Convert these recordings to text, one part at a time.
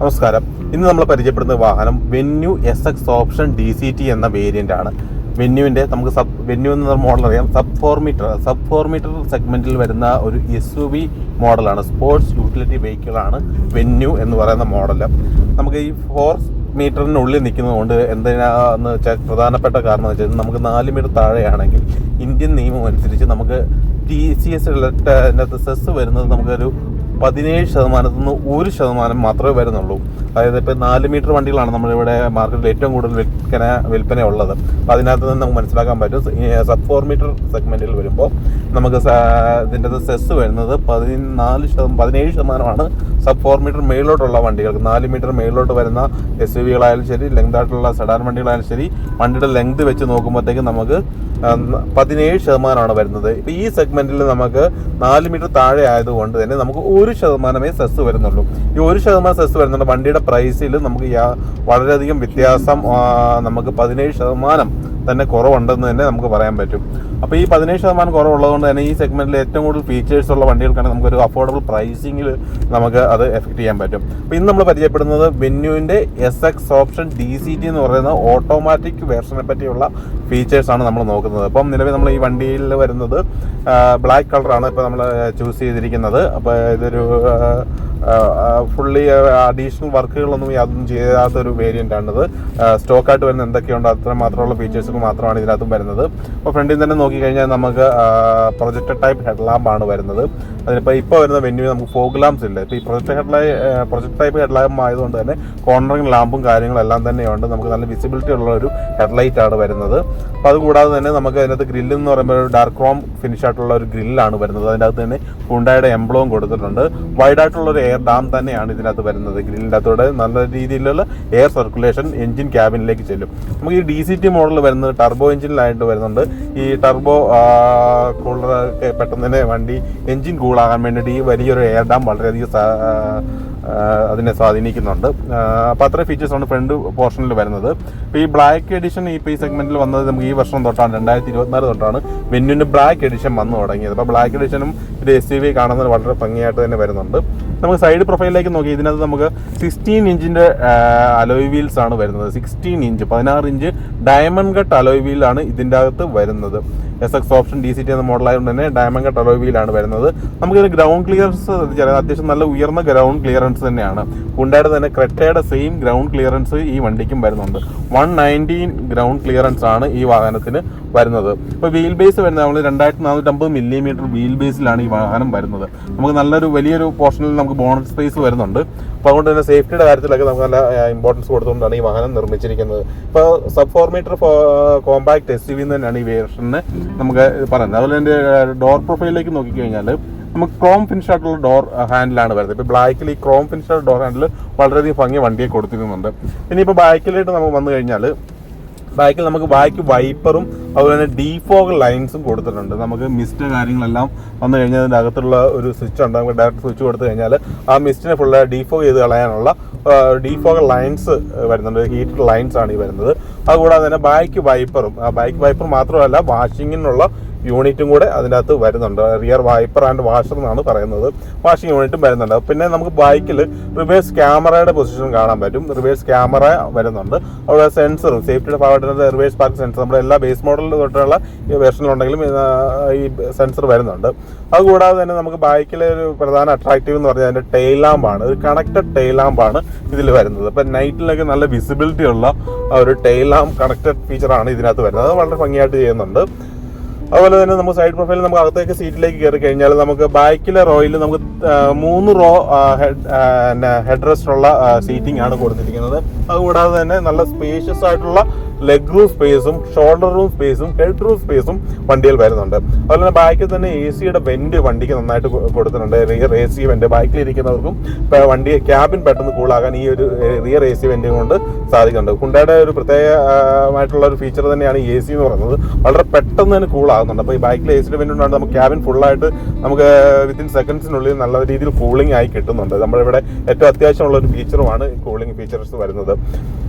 നമസ്കാരം. ഇന്ന് നമ്മൾ പരിചയപ്പെടുന്ന വാഹനം venue S X option D C T എന്ന വേരിയന്റ് ആണ്. വെന്യുവിന്റെ നമുക്ക് സബ് വെന്യൂ എന്ന മോഡൽ അറിയാം. Sub four metre sub four metre സെഗ്മെന്റിൽ വരുന്ന ഒരു എസ് യു വി മോഡലാണ് സ്പോർട്സ് യൂട്ടിലിറ്റി വെഹിക്കിളാണ് വെന്യൂ എന്ന് പറയുന്ന മോഡൽ നമുക്ക് ഈ ഫോർ മീറ്ററിനുള്ളിൽ നിൽക്കുന്നതുകൊണ്ട് എന്തിനാന്ന് വെച്ചാൽ പ്രധാനപ്പെട്ട കാരണം വെച്ചാൽ നമുക്ക് നാല് മീറ്റർ താഴെയാണെങ്കിൽ ഇന്ത്യൻ നിയമം അനുസരിച്ച് നമുക്ക് ടി സി എസ് അതിനകത്ത് സെസ് വരുന്നത് നമുക്കൊരു പതിനേഴ് ശതമാനത്തിൽ നിന്ന് ഒരു ശതമാനം മാത്രമേ വരുന്നുള്ളൂ. അതായത് ഇപ്പോൾ നാല് മീറ്റർ വണ്ടികളാണ് നമ്മളിവിടെ മാർക്കറ്റിൽ ഏറ്റവും കൂടുതൽ വിൽപ്പന വിൽപ്പന ഉള്ളത്. അപ്പോൾ അതിനകത്ത് നിന്ന് നമുക്ക് മനസ്സിലാക്കാൻ പറ്റും സബ് ഫോർ മീറ്റർ സെഗ്മെന്റിൽ വരുമ്പോൾ നമുക്ക് ഇതിന്റെ സെസ് വരുന്നത് പതിനാല് ശതമാനം പതിനേഴ് ശതമാനമാണ് സബ് ഫോർ മീറ്റർ മേളിലോട്ടുള്ള വണ്ടികൾക്ക്. നാല് മീറ്റർ മേളിലോട്ട് വരുന്ന എസ് യു വികളായാലും ശരി ലെങ്തായിട്ടുള്ള സെഡാൻ വണ്ടികളായാലും ശരി വണ്ടിയുടെ ലെങ്ത് വെച്ച് നോക്കുമ്പോഴത്തേക്കും നമുക്ക് പതിനേഴ് ശതമാനമാണ് വരുന്നത്. ഇപ്പോൾ ഈ സെഗ്മെന്റിൽ നമുക്ക് നാല് മീറ്റർ താഴെ ആയതുകൊണ്ട് തന്നെ നമുക്ക് ഒരു ശതമാനമേ സെസ് വരുന്നുള്ളൂ. ഈ ഒരു ശതമാനം സെസ് വരുന്നുണ്ട്. വണ്ടിയുടെ പ്രൈസിൽ നമുക്ക് വളരെയധികം വ്യത്യാസം നമുക്ക് പതിനേഴ് ശതമാനം തന്നെ കുറവുണ്ടെന്ന് തന്നെ നമുക്ക് പറയാൻ പറ്റും. അപ്പോൾ ഈ പതിനേഴ് ശതമാനം കുറവുള്ളതുകൊണ്ട് തന്നെ ഈ സെഗ്മെന്റിൽ ഏറ്റവും കൂടുതൽ ഫീച്ചേഴ്സ് ഉള്ള വണ്ടികൾക്കാണ് നമുക്കൊരു അഫോർഡബിൾ പ്രൈസിങ്ങിൽ നമുക്ക് അത് എഫക്ട് ചെയ്യാൻ പറ്റും. അപ്പോൾ ഇന്ന് നമ്മൾ പരിചയപ്പെടുന്നത് വെന്യൂവിന്റെ S X option D C T എന്ന് പറയുന്ന ഓട്ടോമാറ്റിക് വേർഷനെ പറ്റിയുള്ള ഫീച്ചേഴ്സ് ആണ് നമ്മൾ നോക്കുന്നത്. അപ്പം നിലവിൽ നമ്മൾ ഈ വണ്ടിയിൽ വരുന്നത് ബ്ലാക്ക് കളറാണ് ഇപ്പോൾ നമ്മൾ ചൂസ് ചെയ്തിരിക്കുന്നത്. അപ്പോൾ ഇതൊരു ഫുള്ളി അഡീഷണൽ വർക്കുകളൊന്നും യാതൊന്നും ചെയ്യാത്തൊരു വേരിയന്റ് ആണിത്. സ്റ്റോക്കായിട്ട് വരുന്ന എന്തൊക്കെയുണ്ടോ അത്ര മാത്രമുള്ള ഫീച്ചേഴ്സുകൾ മാത്രമാണ് ഇതിനകത്തും വരുന്നത്. അപ്പോൾ ഫ്രണ്ടിൽ തന്നെ നോക്കിക്കഴിഞ്ഞാൽ നമുക്ക് പ്രൊജക്ടർ ടൈപ്പ് ഹെഡ് ലാമ്പാണ് വരുന്നത്. അതിനിപ്പോൾ ഇപ്പോൾ വരുന്ന വെന്യൂ നമുക്ക് ഫോഗ് ലാംസ് ഇല്ല? ഇപ്പോൾ ഈ പ്രൊജക്ട് ഹെഡ് ലൈ പ്രൊജക്ടർ ടൈപ്പ് ഹെഡ് ലാമ്പ് ആയതുകൊണ്ട് തന്നെ കോർണറിംഗ് ലാമ്പും കാര്യങ്ങളെല്ലാം തന്നെയുണ്ട്. നമുക്ക് നല്ല വിസിബിലിറ്റി ഉള്ള ഒരു ഹെഡ്ലൈറ്റ് ആണ് വരുന്നത്. അപ്പോൾ അതുകൂടാതെ തന്നെ നമുക്ക് അതിനകത്ത് ഗ്രില്ല് എന്ന് പറയുമ്പോൾ ഒരു ഡാർക്ക് ക്രോം ഫിനിഷ് ആയിട്ടുള്ള ഒരു ഗ്രില്ലാണ് വരുന്നത്. അതിന്റെ അകത്ത് തന്നെ ഹുണ്ടായുടെ എംബ്ലവും കൊടുത്തിട്ടുണ്ട്. വൈഡ് ആയിട്ടുള്ള ഒരു എയർ ഡാം തന്നെയാണ് ഇതിനകത്ത് വരുന്നത്. ഗ്രില്ലിന്റെ അകത്തോടെ നല്ല രീതിയിലുള്ള എയർ സർക്കുലേഷൻ എഞ്ചിൻ ക്യാബിനിലേക്ക് ചെല്ലും. നമുക്ക് ഈ ഡി സി ടി മോഡൽ വരുന്നത് ടർബോ എഞ്ചിനിലായിട്ട് വരുന്നുണ്ട്. ഈ ടർബോ കൂളർ പെട്ടെന്ന് തന്നെ വണ്ടി എഞ്ചിൻ കൂളാകാൻ വേണ്ടിയിട്ട് ഈ വലിയൊരു എയർ ഡാം വളരെയധികം അതിനെ സ്വാധീനിക്കുന്നുണ്ട്. അപ്പോൾ അത്രയും ഫീച്ചേഴ്സാണ് ഫ്രണ്ട് പോർഷനിൽ വരുന്നത്. ഇപ്പോൾ ഈ ബ്ലാക്ക് എഡിഷൻ ഇപ്പോൾ ഈ സെഗ്മെന്റിൽ വന്നത് നമുക്ക് ഈ വർഷം തൊട്ടാണ് രണ്ടായിരത്തി ഇരുപത്തിനാല് തൊട്ടാണ് വെന്യൂന്റെ ബ്ലാക്ക് എഡിഷൻ വന്നു തുടങ്ങിയത്. അപ്പോൾ ബ്ലാക്ക് എഡിഷനും ഇത് എസ് യു വി കാണുന്നത് വളരെ ഭംഗിയായിട്ട് തന്നെ വരുന്നുണ്ട്. നമുക്ക് സൈഡ് പ്രൊഫൈലിലേക്ക് നോക്കി ഇതിനകത്ത് നമുക്ക് സിക്സ്റ്റീൻ ഇഞ്ചിന്റെ അലോയ് വീൽസ് ആണ് വരുന്നത്. സിക്സ്റ്റീൻ ഇഞ്ച് പതിനാറ് ഇഞ്ച് ഡയമണ്ട് കട്ട് അലോയ് വീലാണ് ഇതിന്റെ അകത്ത് വരുന്നത്. S X option D C T എന്ന മോഡലായതുകൊണ്ട് തന്നെ ഡയമണ്ട് കട്ട് അലോവിയിലാണ് വരുന്നത്. നമുക്കിത് ഗ്രൗണ്ട് ക്ലിയറൻസ് അത്യാവശ്യം നല്ല ഉയർന്ന ഗ്രൗണ്ട് ക്ലിയറൻസ് തന്നെയാണ്. ഉണ്ടായിട്ട് തന്നെ ക്രെറ്റയുടെ സെയിം ഗ്രൗണ്ട് ക്ലിയറൻസ് ഈ വണ്ടിക്കും വരുന്നുണ്ട്. വൺ നയന്റീൻ ഗ്രൗണ്ട് ക്ലിയറൻസ് ആണ് ഈ വാഹനത്തിന് വരുന്നത്. ഇപ്പോൾ വീൽ ബേസ് വരുന്നത് നമ്മൾ രണ്ടായിരത്തി നാനൂറ്റമ്പത് മില്ലിമീറ്റർ വീൽ ബേസിലാണ് ഈ വാഹനം വരുന്നത്. നമുക്ക് നല്ലൊരു വലിയൊരു പോർഷനിൽ നമുക്ക് ബോണറ്റ് സ്പേസ് വരുന്നുണ്ട്. അപ്പോൾ അതുകൊണ്ട് തന്നെ സേഫ്റ്റിയുടെ കാര്യത്തിലൊക്കെ നമുക്ക് നല്ല ഇമ്പോർട്ടൻസ് കൊടുത്തുകൊണ്ടാണ് ഈ വാഹനം നിർമ്മിച്ചിരിക്കുന്നത്. ഇപ്പോൾ sub four metre compact S U V തന്നെയാണ് ഈ വേർഷന് നമുക്ക് പറയുന്നത് അതുപോലെ എന്റെ ഡോർ പ്രൊഫൈലിലേക്ക് നോക്കിക്കഴിഞ്ഞാൽ നമുക്ക് ക്രോം ഫിനിഷ് ആയിട്ടുള്ള ഡോർ ഹാൻഡിലാണ് വരുന്നത്. ഇപ്പോൾ ബ്ലാക്കിൽ ഈ ക്രോം ഫിനിഷ് ആയിട്ടുള്ള ഡോർ ഹാൻഡിൽ വളരെയധികം ഭംഗി വണ്ടിയെ കൊടുത്തിരുന്നുണ്ട്. ഇനിയിപ്പോൾ ബാക്കിലായിട്ട് നമുക്ക് വന്നു കഴിഞ്ഞാൽ ബാക്കിൽ നമുക്ക് ബാക്ക് വൈപ്പറും അതുപോലെ തന്നെ ഡീഫോഗ് ലൈൻസും കൊടുത്തിട്ടുണ്ട്. നമുക്ക് മിസ്റ്റ് കാര്യങ്ങളെല്ലാം വന്നു കഴിഞ്ഞാൽ അതിന്റെ അകത്തുള്ള ഒരു സ്വിച്ച് ഉണ്ട്. നമുക്ക് ഡയറക്റ്റ് സ്വിച്ച് കൊടുത്തു കഴിഞ്ഞാൽ ആ മിസ്റ്റിനെ ഫുള്ള് ഡീഫോഗ് ചെയ്ത് കളയാനുള്ള ഡീഫോഗ് ലൈൻസ് വരുന്നുണ്ട്. ഹീറ്റഡ് ലൈൻസ് ആണ് ഈ വരുന്നത്. അതുകൂടാതെ തന്നെ ബാക്ക് വൈപ്പറും ആ ബാക്ക് വൈപ്പർ മാത്രമല്ല വാഷിങ്ങിനുള്ള യൂണിറ്റും കൂടെ അതിനകത്ത് വരുന്നുണ്ട്. റിയർ വൈപ്പർ ആൻഡ് വാഷർ എന്നാണ് പറയുന്നത്. വാഷിംഗ് യൂണിറ്റും വരുന്നുണ്ട്. പിന്നെ നമുക്ക് ബൈക്കിൽ റിവേഴ്സ് ക്യാമറയുടെ പൊസിഷൻ കാണാൻ പറ്റും. റിവേഴ്സ് ക്യാമറ വരുന്നുണ്ട്. അവിടെ സെൻസറും സേഫ്റ്റിയുടെ ഭാഗമായിട്ട് റിവേഴ്സ് പാർക്ക് സെൻസർ നമ്മുടെ എല്ലാ ബേസ് മോഡലിൽ തൊട്ടുള്ള വേർഷനിലുണ്ടെങ്കിലും ഈ സെൻസർ വരുന്നുണ്ട്. അതുകൂടാതെ തന്നെ നമുക്ക് ബൈക്കിലെ ഒരു പ്രധാന അട്രാക്റ്റീവ് എന്ന് പറഞ്ഞാൽ അതിന്റെ ടെയിൽ ലാമ്പാണ് ഒരു കണക്റ്റഡ് ടെയിൽ ലാമ്പാണ് ഇതിൽ വരുന്നത്. അപ്പം നൈറ്റിലൊക്കെ നല്ല വിസിബിലിറ്റി ഉള്ള ഒരു ടെയിൽ ലാമ്പ് കണക്റ്റഡ് ഫീച്ചറാണ് ഇതിനകത്ത് വരുന്നത്. അത് വളരെ ഭംഗിയായിട്ട് ചെയ്യുന്നുണ്ട്. അതുപോലെ തന്നെ നമുക്ക് സൈഡ് പ്രൊഫൈലിൽ നമുക്ക് അകത്തേക്ക് സീറ്റിലേക്ക് കയറി കഴിഞ്ഞാൽ നമുക്ക് ബാക്കിലെ റോയിൽ നമുക്ക് മൂന്ന് റോ ഹെഡ് റെസ്റ്റ് ഉള്ള സീറ്റിംഗ് ആണ് കൊടുത്തിരിക്കുന്നത്. അതുകൂടാതെ തന്നെ നല്ല സ്പേഷ്യസ് ആയിട്ടുള്ള ലെഗ് റൂം സ്പേസും ഷോൾഡർ റൂം സ്പേസും ഹെഡ് റൂം സ്പേസും വണ്ടിയിൽ വരുന്നുണ്ട്. അതുപോലെ തന്നെ ബാക്കിൽ തന്നെ എ സിയുടെ വെന്റ് വണ്ടിക്ക് നന്നായിട്ട് കൊടുത്തിട്ടുണ്ട്. റിയർ എ സി വെന്റ് ബാക്കിൽ ഇരിക്കുന്നവർക്കും വണ്ടി ക്യാബിൻ പെട്ടെന്ന് കൂളാകാൻ ഈ ഒരു റിയർ എ സി വെന്റ് കൊണ്ട് സാധിക്കുന്നുണ്ട്. കുണ്ടയുടെ ഒരു പ്രത്യേകമായിട്ടുള്ള ഒരു ഫീച്ചർ തന്നെയാണ് എ സി എന്ന് പറയുന്നത്. വളരെ പെട്ടെന്ന് തന്നെ കൂളാകുന്നുണ്ട് അപ്പോൾ ഈ ബാക്കിൽ എ സിയുടെ വെന്റ് കൊണ്ടാണ് നമുക്ക് ക്യാബിൻ ഫുള്ളായിട്ട് നമുക്ക് വിത്തിൻ സെക്കൻഡ്സിനുള്ളിൽ നല്ല രീതിയിൽ കൂളിംഗ് ആയി കിട്ടുന്നുണ്ട്. നമ്മളിവിടെ ഏറ്റവും അത്യാവശ്യമുള്ള ഒരു ഫീച്ചറുമാണ് കൂളിംഗ് ഫീച്ചേഴ്സ് വരുന്നത്.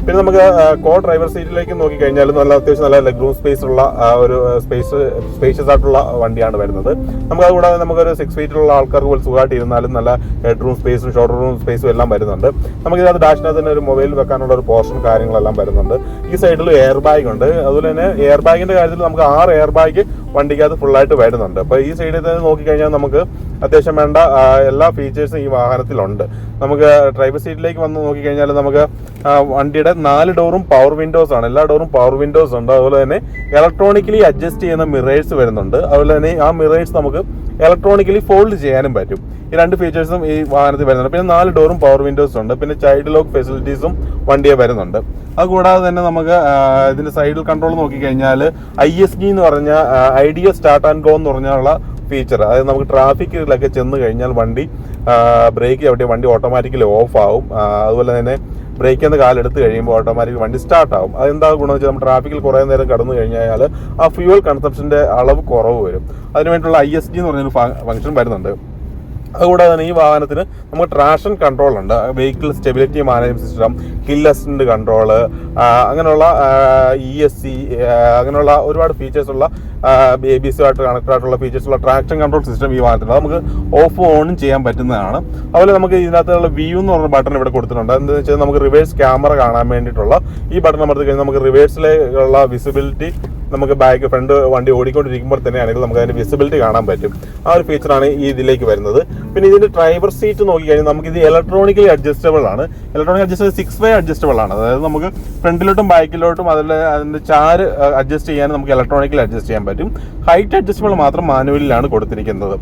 പിന്നെ നമുക്ക് കോ ഡ്രൈവർ സീറ്റിലേക്ക് നോക്കിക്കഴിഞ്ഞാൽ നല്ല അത്യാവശ്യം നല്ല ലെഗ് റൂം സ്പേസ് ഉള്ള ഒരു സ്പേസ് സ്പേഷ്യസ് ആയിട്ടുള്ള വണ്ടിയാണ് വരുന്നത്. നമുക്ക് അതുകൂടാതെ നമുക്കൊരു സിക്സ് ഫീറ്റിലുള്ള ആൾക്കാർക്ക് പോലും സുഖമായിട്ട് ഇരുന്നാലും നല്ല ഹെഡ് റൂം സ്പേസും ഷോർട്ട് റൂം സ്പേസും എല്ലാം വരുന്നുണ്ട്. നമുക്ക് ഇതിനകത്ത് ഡാഷിനകത്ത് തന്നെ ഒരു മൊബൈൽ വെക്കാനുള്ള ഒരു പോർഷൻ കാര്യങ്ങളെല്ലാം വരുന്നുണ്ട്. ഈ സൈഡിൽ എയർ ബാഗ് ഉണ്ട്. അതുപോലെ തന്നെ എയർ ബാഗിന്റെ കാര്യത്തിൽ നമുക്ക് ആറ് എയർ ബാഗ് വണ്ടിക്കകത്ത് ഫുള്ളായിട്ട് വരുന്നുണ്ട്. അപ്പോൾ ഈ സൈഡിൽ തന്നെ നോക്കിക്കഴിഞ്ഞാൽ നമുക്ക് അത്യാവശ്യം വേണ്ട എല്ലാ ഫീച്ചേഴ്സും ഈ വാഹനത്തിലുണ്ട്. നമുക്ക് ഡ്രൈവർ സീറ്റിലേക്ക് വന്ന് നോക്കിക്കഴിഞ്ഞാൽ നമുക്ക് വണ്ടിയുടെ നാല് ഡോറും പവർ വിൻഡോസ് ആണ്. എല്ലാ ഡോറും പവർ വിൻഡോസ് ഉണ്ട്. അതുപോലെ തന്നെ ഇലക്ട്രോണിക്കലി അഡ്ജസ്റ്റ് ചെയ്യുന്ന മിറേഴ്സ് വരുന്നുണ്ട്. അതുപോലെ തന്നെ ആ മിറേഴ്സ് നമുക്ക് ഇലക്ട്രോണിക്കലി ഫോൾഡ് ചെയ്യാനും പറ്റും. ഈ രണ്ട് ഫീച്ചേഴ്സും ഈ വാഹനത്തിൽ വരുന്നുണ്ട്. പിന്നെ നാല് ഡോറും പവർ വിൻഡോസ് ഉണ്ട്. പിന്നെ ചൈൽഡ് ലോക്ക് ഫെസിലിറ്റീസും വണ്ടിയെ വരുന്നുണ്ട്. അതുകൂടാതെ തന്നെ നമുക്ക് ഇതിന്റെ സൈഡിൽ കൺട്രോൾ നോക്കിക്കഴിഞ്ഞാൽ ഐ എസ് ഡി എന്ന് പറഞ്ഞ ഐഡിയ സ്റ്റാർട്ട് ആൻഡ് ഗോ എന്ന് പറഞ്ഞുള്ള ഫീച്ചർ അതായത് നമുക്ക് ട്രാഫിക്കിലൊക്കെ ചെന്ന് കഴിഞ്ഞാൽ വണ്ടി ബ്രേക്ക് ചവിട്ടിയ വണ്ടി ഓട്ടോമാറ്റിക്കലി ഓഫ് ആവും. അതുപോലെ തന്നെ ബ്രേക്ക് നിന്ന് കാലെടുത്ത് കഴിയുമ്പോൾ ഓട്ടോമാറ്റിക് വണ്ടി സ്റ്റാർട്ട് ആവും. അതെന്താ ഗുണം വെച്ചാൽ നമ്മൾ ട്രാഫിക്കിൽ കുറേ നേരം കടന്നു കഴിഞ്ഞാൽ ആ ഫ്യൂവൽ കൺസപ്ഷന്റെ അളവ് കുറവ് വരും. അതിനുവേണ്ടിയുള്ള ഐ എസ് ഡി എന്ന് പറഞ്ഞൊരു ഫംഗ്ഷൻ വരുന്നുണ്ട്. അതുകൂടാതെ തന്നെ ഈ വാഹനത്തിന് നമുക്ക് ട്രാഷൻ കൺട്രോൾ ഉണ്ട്. Vehicle stability management system hill assistant control അങ്ങനെയുള്ള ഇ എസ് സി അങ്ങനെയുള്ള ഒരുപാട് ഫീച്ചേഴ്സ് ഉള്ള എ ബി സി ആയിട്ട് കണക്ട് ആയിട്ടുള്ള ഫീച്ചേഴ്സ് ഉള്ള ട്രാക്ഷൻ കൺട്രോൾ സിസ്റ്റം ഈ വാഹനത്തിൽ നമുക്ക് ഓഫ് ഓണും ചെയ്യാൻ പറ്റുന്നതാണ്. അതുപോലെ നമുക്ക് ഇതിനകത്തുള്ള വ്യൂ എന്ന് പറഞ്ഞ ബട്ടൺ ഇവിടെ കൊടുത്തിട്ടുണ്ട്. എന്താണെന്ന് വെച്ചാൽ നമുക്ക് റിവേഴ്സ് ക്യാമറ കാണാൻ വേണ്ടിയിട്ടുള്ള ഈ ബട്ടൺ അമർത്തി കഴിഞ്ഞാൽ നമുക്ക് റിവേഴ്സിലേക്കുള്ള വിസിബിലിറ്റി നമുക്ക് ബാക്ക് ഫ്രണ്ട് വണ്ടി ഓടിക്കൊണ്ടിരിക്കുമ്പോൾ തന്നെയാണെങ്കിൽ നമുക്ക് അതിന്റെ വിസിബിലിറ്റി കാണാൻ പറ്റും. ആ ഒരു ഫീച്ചറാണ് ഈ ഇതിലേക്ക് വരുന്നത്. പിന്നെ ഇതിന്റെ ഡ്രൈവർ സീറ്റ് നോക്കിക്കഴിഞ്ഞാൽ നമുക്ക് ഇത് ഇലക്ട്രോണിക്കലി അഡ്ജസ്റ്റബിൾ ആണ്. Electronic adjust six way adjustable ആണ്. അതായത് നമുക്ക് ഫ്രണ്ടിലോട്ടും ബാക്കിലോട്ടും അതിൽ അതിന്റെ ചാര് അഡ്ജസ്റ്റ് ചെയ്യാൻ നമുക്ക് ഇലക്ട്രോണിക്കലി അഡ്ജസ്റ്റ് ചെയ്യാൻ പറ്റും. ഹൈറ്റ് അഡ്ജസ്റ്റബിൾ മാത്രം മാനുവലിലാണ് കൊടുത്തിരിക്കുന്നത്.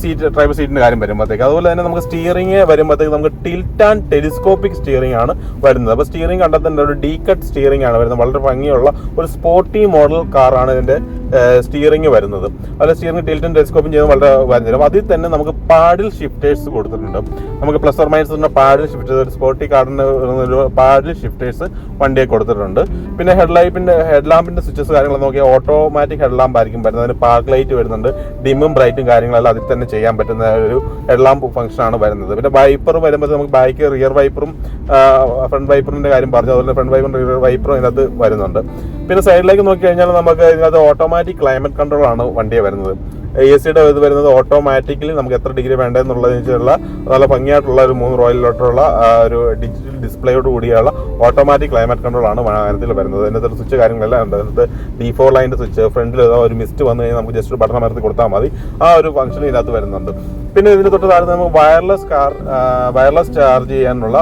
സീറ്റ് ഡ്രൈവർ സീറ്റിന്റെ കാര്യം വരുമ്പോഴത്തേക്ക്. അതുപോലെ തന്നെ നമുക്ക് സ്റ്റിയറിംഗ് വരുമ്പോഴത്തേക്ക് നമുക്ക് ടിൽറ്റ് ആൻഡ് ടെലിസ്കോപ്പിക് സ്റ്റിയറിംഗ് ആണ് വരുന്നത്. അപ്പോൾ സ്റ്റിയറിംഗ് കണ്ടെത്തേണ്ട ഒരു ഡീ കട്ട് സ്റ്റിയറിംഗ് ആണ് വരുന്നത്. വളരെ ഭംഗിയുള്ള ഒരു സ്പോർട്ടി മോഡൽ കാറാണ് ഇതിന്റെ സ്റ്റിയറിംഗ് വരുന്നത്. അതുപോലെ സ്റ്റിയറിംഗ് ടിൽറ്റും ടെലിസ്കോപ്പും ചെയ്യുന്നത് വളരെ വരുന്നില്ല അതിൽ തന്നെ നമുക്ക് പാഡിൽ ഷിഫ്റ്റേഴ്സ് കൊടുത്തിട്ടുണ്ട്. നമുക്ക് plus or minus paddle shifters ഒരു സ്പോർട്ടി കാർഡിന് പാഡിൽ ഷിഫ്റ്റേഴ്സ് വണ്ടിയെ കൊടുത്തിട്ടുണ്ട്. പിന്നെ ഹെഡ് ലൈറ്റിന്റെ ഹെഡ് ലാമ്പിന്റെ സ്വിച്ചസ് കാര്യങ്ങൾ നോക്കിയാൽ ഓട്ടോമാറ്റിക് ഹെഡ് ലാമ്പ് ആയിരിക്കും വരുന്നത്. അതിന് പാർക്ക് ലൈറ്റ് വരുന്നുണ്ട്. ഡിമ്മും ബ്രൈറ്റും കാര്യങ്ങളെല്ലാം അതിൽ തന്നെ ചെയ്യാൻ പറ്റുന്ന ഒരു ഹെഡ് ലാമ്പ് ഫംഗ്ഷൻ ആണ് വരുന്നത്. പിന്നെ വൈപ്പർ വരുമ്പോൾ നമുക്ക് ബാക്ക് റിയർ വൈപ്പറും ഫ്രണ്ട് വൈപ്പറിന്റെ കാര്യം പറഞ്ഞു അതുപോലെ ഫ്രണ്ട് വൈപ്പറും റിയർ വൈപ്പറും ഇതിനകത്ത് വരുന്നുണ്ട്. പിന്നെ സൈഡിലേക്ക് നോക്കി കഴിഞ്ഞാൽ നമുക്ക് ഇതിനകത്ത് ഓട്ടോമാറ്റിക് ക്ലൈമറ്റ് കൺട്രോൾ ആണ് വണ്ടിയെ വരുന്നത്. എ സിയുടെ ഇത് വരുന്നത് ഓട്ടോമാറ്റിക്കലി നമുക്ക് എത്ര ഡിഗ്രി വേണ്ടതെന്നുള്ളതിനുള്ള നല്ല ഭംഗിയായിട്ടുള്ള ഒരു മൂന്ന് റോയിലോട്ടുള്ള ഒരു ഡിജിറ്റൽ ഡിസ്പ്ലേയോട് കൂടിയുള്ള ഓട്ടോമാറ്റിക് ക്ലൈമറ്റ് കൺട്രോൾ ആണ് വാഹനത്തിൽ വരുന്നത്. അതിനകത്ത് സ്വിച്ച് കാര്യങ്ങളെല്ലാം ഉണ്ട്. അതിനകത്ത് ഡി ഫോർ ലൈന്റെ സ്വിച്ച് ഫ്രണ്ടിൽ ഒരു മിസ്റ്റ് വന്നു കഴിഞ്ഞാൽ നമുക്ക് ജസ്റ്റ് ഒരു ബട്ടൺ അമർത്തി കൊടുത്താൽ മതി. ആ ഒരു ഫംഗ്ഷൻ ഇതിനകത്ത് വരുന്നുണ്ട്. പിന്നെ ഇതിന് തൊട്ട് താഴെ നമുക്ക് വയർലെസ് കാർ വയർലെസ് ചാർജ് ചെയ്യാനുള്ള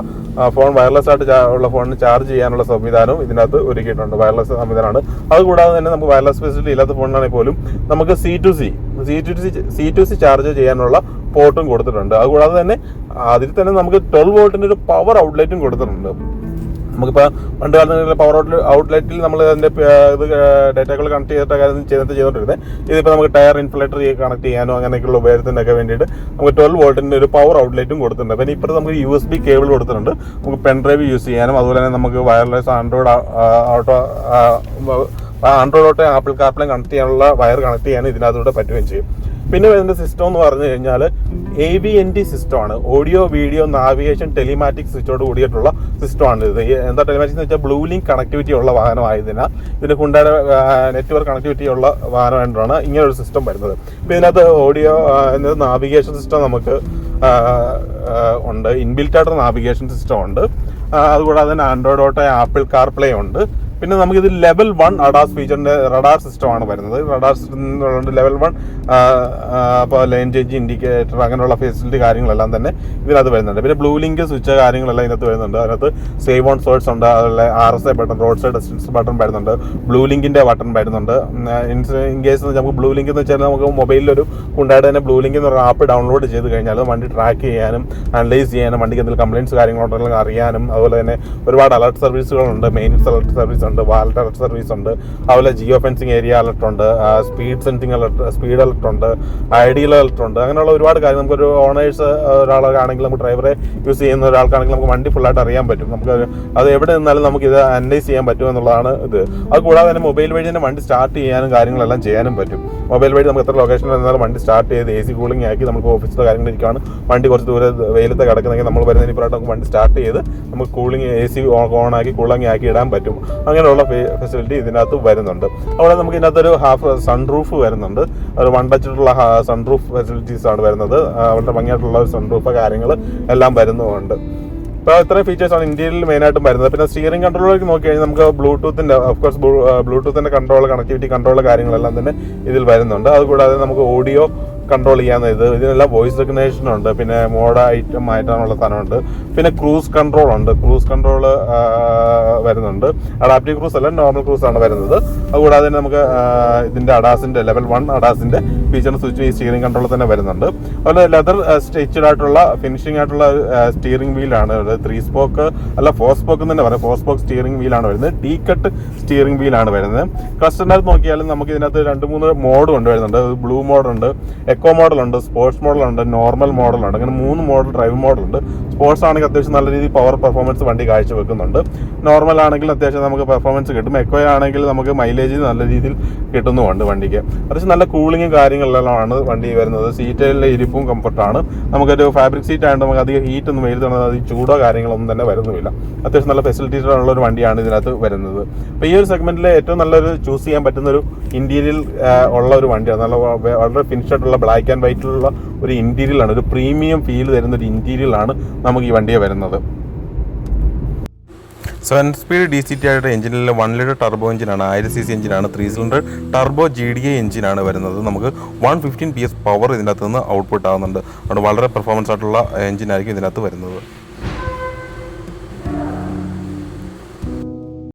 ഫോൺ വയർലെസ് ആയിട്ട് ഉള്ള ഫോണിന് ചാർജ് ചെയ്യാനുള്ള സംവിധാനവും ഇതിനകത്ത് ഒരുക്കിയിട്ടുണ്ട്. വയർലെസ് സംവിധാനമാണ്. അതുകൂടാതെ തന്നെ നമുക്ക് വയർലെസ് ഫെസിലിറ്റി ഇല്ലാത്ത ഫോണിനാണെങ്കിൽ പോലും നമുക്ക് C to C C to C C to C charge ചെയ്യാനുള്ള പോർട്ടും കൊടുത്തിട്ടുണ്ട്. അതുകൂടാതെ തന്നെ അതിൽ തന്നെ നമുക്ക് ട്വൽവ് വോൾട്ടിന്റെ ഒരു പവർ ഔട്ട്ലെറ്റും കൊടുത്തിട്ടുണ്ട്. നമുക്കിപ്പോൾ പണ്ട് കാലത്ത് പവർ ഔട്ട്ലെറ്റ് ഔട്ട്ലെറ്റിൽ നമ്മൾ അതിന്റെ ഇത് ഡേറ്റകൾ കണക്ട് ചെയ്തിട്ട് കാര്യം ചെയ്തിട്ട് ചെയ്തുകൊണ്ടിരുന്നത് ഇതിപ്പോൾ നമുക്ക് ടയർ ഇൻഫ്ലേറ്റർ കണക്ട് ചെയ്യാനോ അങ്ങനെയൊക്കെയുള്ള ഉപയോഗത്തിനൊക്കെ വേണ്ടിയിട്ട് നമുക്ക് ട്വൽവ് വോൾട്ടിന്റെ ഒരു പവർ ഔട്ട്ലെറ്റും കൊടുത്തിട്ടുണ്ട്. പിന്നെ ഇപ്പോൾ നമുക്ക് യു എസ് ബി കേബിൾ കൊടുത്തിട്ടുണ്ട്. നമുക്ക് പെൻ ഡ്രൈവ് യൂസ് ചെയ്യാനും അതുപോലെ തന്നെ നമുക്ക് wireless Android Auto Android Auto Apple CarPlay connect ചെയ്യാനുള്ള വയർ കണക്ട് ചെയ്യാനും ഇതിനകത്തൂടെ പറ്റുകയും ചെയ്യും. പിന്നെ വരുന്ന സിസ്റ്റം എന്ന് പറഞ്ഞു കഴിഞ്ഞാൽ എ ബി എൻ ടി സിസ്റ്റമാണ് ഓഡിയോ വീഡിയോ നാവിഗേഷൻ ടെലിമാറ്റിക് സ്വിച്ചോട് കൂടിയിട്ടുള്ള സിസ്റ്റമാണ് ഇത്. എന്താ ടെലിമാറ്റിക് എന്ന് വെച്ചാൽ ബ്ലൂ ലിങ്ക് കണക്ടിവിറ്റി ഉള്ള വാഹനമായതിനാൽ ഇതിന് ഹുണ്ടായുടെ നെറ്റ്വർക്ക് കണക്ടിവിറ്റി ഉള്ള വാഹനമായിട്ടാണ് ഇങ്ങനെ ഒരു സിസ്റ്റം വരുന്നത്. ഇപ്പം ഇതിനകത്ത് ഓഡിയോ നാവിഗേഷൻ സിസ്റ്റം നമുക്ക് ഉണ്ട്. ഇൻബിൽറ്റായിട്ടുള്ള നാവിഗേഷൻ സിസ്റ്റം ഉണ്ട്. അതുകൂടാതെ തന്നെ Android Auto Apple Car Play ഉണ്ട്. പിന്നെ നമുക്ക് ഇത് ലെവൽ വൺ അഡാസ് ഫീച്ചറിന്റെ റഡാർ സിസ്റ്റം ആണ് വരുന്നത്. റഡാർ സിസ്റ്റം ലെവൽ വൺ അപ്പോൾ ലൈൻ ചേഞ്ച് ഇൻഡിക്കേറ്റർ അങ്ങനെയുള്ള ഫെസിലിറ്റി കാര്യങ്ങളെല്ലാം തന്നെ ഇതിനകത്ത് വരുന്നുണ്ട്. പിന്നെ ബ്ലൂ ലിങ്ക് സ്വിച്ച് കാര്യങ്ങളെല്ലാം ഇതിനകത്ത് വരുന്നുണ്ട്. അതിനകത്ത് സേവ് ഓൺ സോഴ്സ് ഉണ്ട്. അതുപോലെ R S I button road side assistance button വരുന്നുണ്ട്. ബ്ലൂ ലിങ്കിന്റെ ബട്ടൺ വരുന്നുണ്ട് ഇൻ കേസ് നമുക്ക് ബ്ലൂ ലിങ്ക് എന്ന് വെച്ചാൽ നമുക്ക് മൊബൈലിൽ ഒരു ഉണ്ടായിട്ട് തന്നെ ബ്ലൂ ലിങ്ക് എന്ന് പറഞ്ഞ ആപ്പ് ഡൗൺലോഡ് ചെയ്ത് കഴിഞ്ഞാൽ വണ്ടി ട്രാക്ക് ചെയ്യാനും അനലൈസ് ചെയ്യാനും വണ്ടിക്ക് എന്തെങ്കിലും കംപ്ലയിൻസ് കാര്യങ്ങളുണ്ടെങ്കിൽ അറിയാനും അതുപോലെ തന്നെ ഒരുപാട് അലർട്ട് സർവീസുകളുണ്ട് മെയിൻസ് അലർട്ട് സർവീസ് ഉണ്ട് വാലറ്റ് അലർട്ട് സർവീസ് ഉണ്ട് അതുപോലെ ജിയോ ഫെൻസിങ് ഏരിയ അലർട്ട് ഉണ്ട് speed sensing alert speed alert ഉണ്ട് ഐഡിയൽ അലർട്ട് ഉണ്ട് അങ്ങനെയുള്ള ഒരുപാട് കാര്യം നമുക്കൊരു ഓണേഴ്സ് ഒരാളാണെങ്കിൽ നമുക്ക് ഡ്രൈവറെ യൂസ് ചെയ്യുന്ന ഒരാൾക്കാണെങ്കിൽ നമുക്ക് വണ്ടി ഫുള്ളായിട്ട് അറിയാൻ പറ്റും. നമുക്ക് അത് എവിടെ നിന്നാലും നമുക്ക് ഇത് അനലൈസ് ചെയ്യാൻ പറ്റും എന്നുള്ളതാണ് ഇത്. അത് കൂടാതെ തന്നെ മൊബൈൽ വഴി തന്നെ വണ്ടി സ്റ്റാർട്ട് ചെയ്യാനും കാര്യങ്ങളെല്ലാം ചെയ്യാനും പറ്റും. മൊബൈൽ വഴി നമുക്ക് എത്ര ലൊക്കേഷനിൽ നിന്നാലും വണ്ടി സ്റ്റാർട്ട് ചെയ്ത് എ സി കൂളിംഗ് ആക്കി നമുക്ക് ഓഫീസിലെ കാര്യങ്ങളിരിക്കുകയാണ് വണ്ടി കുറച്ച് ദൂരെ വെയിലത്ത് കിടക്കുന്നെങ്കിൽ നമ്മൾ വരുന്നതിന് ഇപ്പോഴായിട്ട് നമുക്ക് വണ്ടി സ്റ്റാർട്ട് ചെയ്ത് നമുക്ക് കൂളിംഗ് എ സി ഓൺ ആക്കി കൂളിംഗ് ആക്കി ഇടാൻ പറ്റും. അങ്ങനെയുള്ള ഫെസിലിറ്റി ഇതിനകത്ത് വരുന്നുണ്ട്. അവിടെ നമുക്ക് ഇതിനകത്തൊരു ഹാഫ് സൺ റൂഫ് വരുന്നുണ്ട്. ഒരു വൺ ടച്ചിട്ടുള്ള സൺ റൂഫ് ഫെസിലിറ്റീസ് ആണ് വരുന്നത്. വളരെ ഭംഗിയായിട്ടുള്ള ഒരു സൺ റൂഫ് കാര്യങ്ങൾ എല്ലാം വരുന്നുമുണ്ട് അപ്പോൾ ഇത്രയും ഫീച്ചേഴ്സാണ് ഇന്ത്യയിൽ മെയിനായിട്ടും വരുന്നത്. പിന്നെ സ്റ്റിയറിംഗ് കൺട്രോളിലേക്ക് നോക്കി കഴിഞ്ഞാൽ നമുക്ക് ബ്ലൂടൂത്തിന്റെ ഓഫ്കോഴ്സ് ബ്ലൂടൂത്തിന്റെ കൺട്രോൾ കണക്ടിവിറ്റി കൺട്രോൾ കാര്യങ്ങളെല്ലാം തന്നെ ഇതിൽ വരുന്നുണ്ട്. അതുകൂടാതെ നമുക്ക് ഓഡിയോ കൺട്രോൾ ചെയ്യാവുന്ന ഇത് ഇതിനെല്ലാം വോയിസ് റെക്കഗ്നേഷൻ ഉണ്ട് പിന്നെ മോഡ് ഐറ്റം മാറ്റാനുള്ള സാധനമുണ്ട് പിന്നെ ക്രൂസ് കൺട്രോൾ ഉണ്ട് ക്രൂസ് കൺട്രോൾ വരുന്നുണ്ട്. അഡാപ്റ്റീവ് ക്രൂസ് അല്ല നോർമൽ ക്രൂസ് ആണ് വരുന്നത്. അതുകൂടാതെ തന്നെ നമുക്ക് ഇതിന്റെ അഡാസിന്റെ ലെവൽ വൺ അഡാസിന്റെ ഫീച്ചർ സ്വിച്ച് ഈ സ്റ്റിയറിംഗ് കൺട്രോൾ തന്നെ വരുന്നുണ്ട്. അതുപോലെ ലെതർ സ്റ്റിച്ചഡ് ആയിട്ടുള്ള ഫിനിഷിംഗ് ആയിട്ടുള്ള സ്റ്റിയറിംഗ് വീലാണ് ത്രീ സ്പോക്ക് അല്ല ഫോർ സ്പോക്ക് എന്ന് തന്നെ പറയാം. ഫോർ സ്പോക്ക് സ്റ്റിയറിംഗ് വീലാണ് വരുന്നത്. ഡീ കട്ട് സ്റ്റിയറിംഗ് വീലാണ് വരുന്നത്. ക്ലസ്റ്ററിനകത്ത് നോക്കിയാലും നമുക്ക് ഇതിനകത്ത് രണ്ട് മൂന്ന് മോഡ് കൊണ്ട് വരുന്നുണ്ട്. ബ്ലൂ മോഡുണ്ട് എക്കോ മോഡലുണ്ട് സ്പോർട്സ് മോഡലുണ്ട് നോർമൽ മോഡലുണ്ട് അങ്ങനെ മൂന്ന് മോഡൽ ഡ്രൈവ് മോഡലുണ്ട്. സ്പോർട്സ് ആണെങ്കിൽ അത്യാവശ്യം നല്ല രീതിയിൽ പവർ പെർഫോമൻസ് വണ്ടി കാഴ്ചവെക്കുന്നുണ്ട് നോർമൽ ആണെങ്കിൽ അത്യാവശ്യം നമുക്ക് പെർഫോമൻസ് കിട്ടും. എക്കോ ആണെങ്കിൽ നമുക്ക് മൈലേജ് നല്ല രീതിയിൽ കിട്ടുന്നുമുണ്ട് വണ്ടിക്ക്. അത്യാവശ്യം നല്ല കൂളിങ്ങും കാര്യങ്ങളെല്ലാമാണ് വണ്ടി വരുന്നത്. സീറ്റിലെ ഇരിപ്പും കംഫർട്ടാണ് നമുക്കൊരു ഫാബ്രിക് സീറ്റ് ആയതുകൊണ്ട് നമുക്ക് അധികം ഹീറ്റ് ഒന്നും വരുത്തുന്നത് അത് ചൂടോ കാര്യങ്ങളൊന്നും തന്നെ വരുന്നില്ല അത്യാവശ്യം നല്ല ഫെസിലിറ്റീസ് ഉള്ള ഒരു വണ്ടിയാണ് ഇതിനകത്ത് വരുന്നത്. അപ്പോൾ ഈ ഒരു സെഗ്മെന്റിൽ ഏറ്റവും നല്ലൊരു ചൂസ് ചെയ്യാൻ പറ്റുന്ന ഒരു ഇന്റീരിയൽ ഉള്ള ഒരു വണ്ടിയാണ്. നല്ല വളരെ ഫിനിഷ് ആയിട്ടുള്ള ബ്ലാക്ക് ആൻഡ് വൈറ്റിലുള്ള ഒരു ഇന്റീരിയലാണ് ഒരു പ്രീമിയം ഫീൽ തരുന്ന ഒരു ഇന്റീരിയലാണ് നമുക്ക് ഈ വണ്ടിയെ വരുന്നത്. Seven speed D C T ആയിട്ട് എഞ്ചിനിലെ വൺ ലിറ്റർ ടർബോ എഞ്ചിനാണ് ആയിരം സി സി എഞ്ചിനാണ് three cylinder turbo G D A എഞ്ചിനാണ് വരുന്നത്. നമുക്ക് one fifteen P S power ഇതിനകത്ത് നിന്ന് ഔട്ട്പുട്ട് ആകുന്നുണ്ട് അതുകൊണ്ട് വളരെ പെർഫോമൻസ് ആയിട്ടുള്ള എഞ്ചിനായിരിക്കും ഇതിനകത്ത് വരുന്നത്.